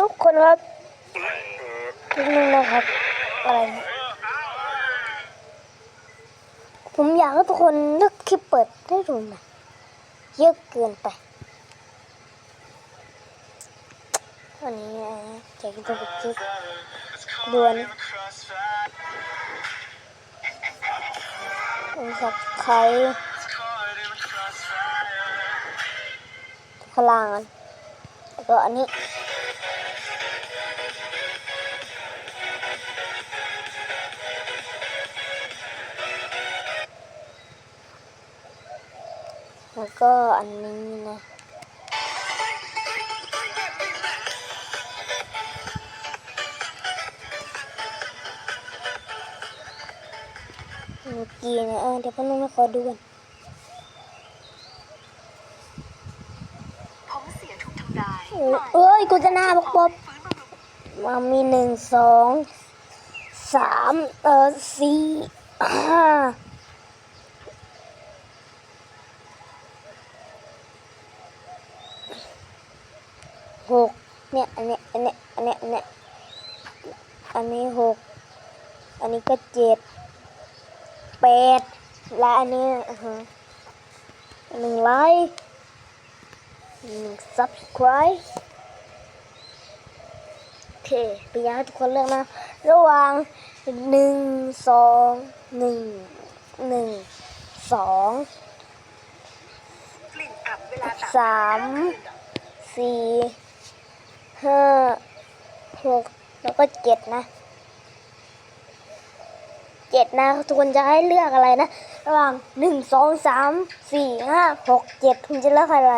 ทุกคนครับนิดนึงนะครับ อะไร ผมอยากให้ทุกคนเลือกคลิปเปิดได้ดูหนะเยอะเกินไปวันนี้นะแจกตัวคลิปด่วนสับใครพลังกันแล้วก็อันนี้ แล้วก็อันนี้นะเมื่อกี้นะเออเดี๋ยวพ่อนุ่มมาขอดูกันท้องเสียถูกทำลายเออเอ้ยกูจะหน้าบอกป๊อบฟื้นบำรุงมามีหนึ่งสองสามเออสี่ห้า หกเนี่ยอันเนี้ยอันเนี้ยอันเนี้ยอันเนี้ยอันนี้หกอันนี้ก็เจ็ดแปดและอันนี้อือฮะหนึ่งไลค์หนึ่ง subscribe โอเคไปอยากให้ทุกคนเลือกนะ ระหว่างหนึ่งสองหนึ่งหนึ่งสองกลิ่นอับเวลาตากสามสี่ ห้าหกแล้วก็เจ็ดนะเจ็ดนะทุกคนจะให้เลือกอะไรนะ ระหว่างหนึ่งสองสามสี่ห้าหกเจ็ดคุณจะเลือกอะไร